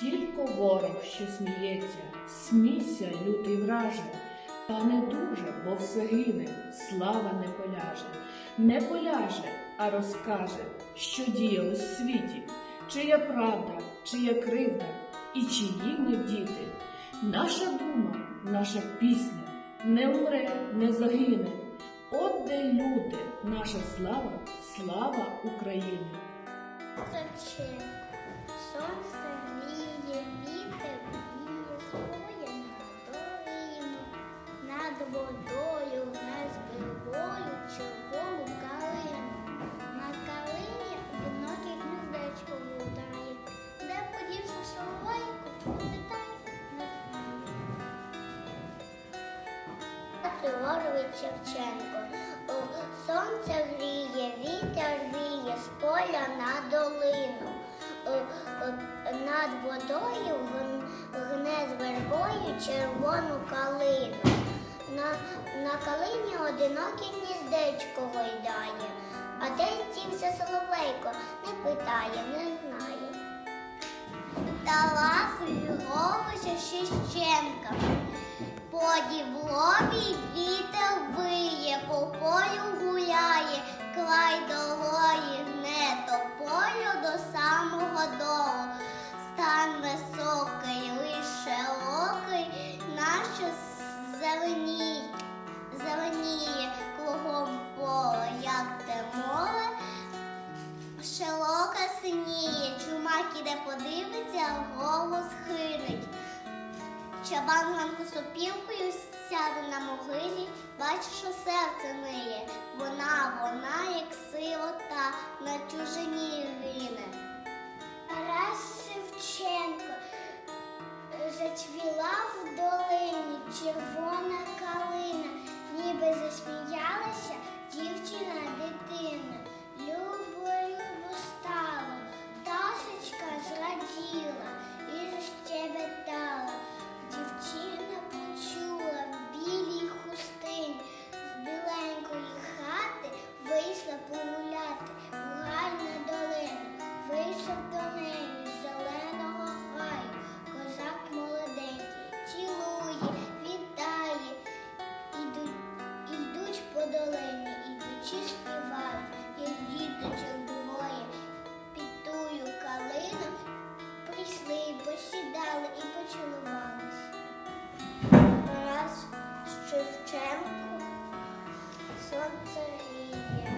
Тільки ворог, що сміється, смійся, лютий враже, та не дуже, бо все гине, слава не поляже, не поляже, а розкаже, що діялось в світі, чия правда, чия кривда, і чиї ми діти. Наша дума, наша пісня не умре, не загине. От де люди, наша слава, слава України. Водою, над збивою, червону калину. На калині одиноке гніздечко лутає, де подівся соловейко, питай, не знаю. Шевченко. Сонце гріє, вітер віє з поля на долину. Над водою гне з вербою червону калину. На, на калині одиноке гніздечко гойдає, а де дівся соловейко, не питає, не знає. Та Григоровича Шевченка. Поді По дівлові вітер виє, Іде подивиться, голос хирить. Чабан ганку сопілкою сяде на могилі, бачиш, що серце миє. Вона, вона, як сирота на чужині. Долині і ідучі співають, як діточок двоє, під тую калину прийшли, посідали і поцілувались. Раз Шевченко, сонце ріє.